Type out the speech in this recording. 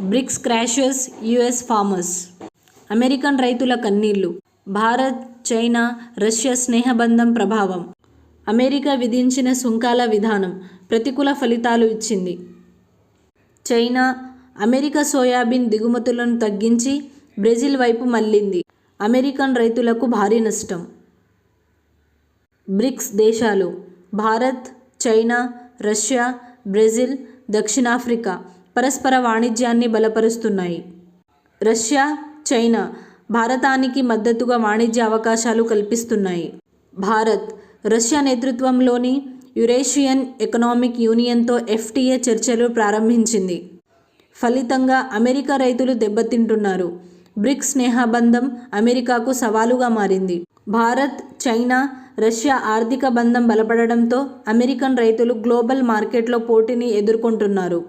BRICS crashes US farmers. American రైతుల కన్నీళ్ళు. Bharat China Russia స్నేహబంధం ప్రభావం. అమెరికా విధించిన సుంకాల విధానం ప్రతికూల ఫలితాలు ఇచ్చింది. చైనా అమెరికా సోయాబీన్ దిగుమతులను తగ్గించి బ్రెజిల్ వైపు మళ్ళింది. అమెరికన్ రైతులకు భారీ నష్టం. బ్రిక్స్ దేశాలు. భారత్ చైనా రష్యా బ్రెజిల్ దక్షిణాఫ్రికా పరస్పర వాణిజ్యాన్ని బలపరుస్తున్నాయి. రష్యా చైనా భారతానికి మద్దతుగా వాణిజ్య అవకాశాలు కల్పిస్తున్నాయి. భారత్ రష్యా నేతృత్వంలోని యురేషియన్ ఎకనామిక్ యూనియన్తో ఎఫ్టీఏ చర్చలు ప్రారంభించింది. ఫలితంగా అమెరికా రైతులు దెబ్బతింటున్నారు. బ్రిక్స్ స్నేహబంధం అమెరికాకు సవాలుగా మారింది. భారత్ చైనా రష్యా ఆర్థిక బంధం బలపడడంతో అమెరికన్ రైతులు గ్లోబల్ మార్కెట్లో పోటీని ఎదుర్కొంటున్నారు.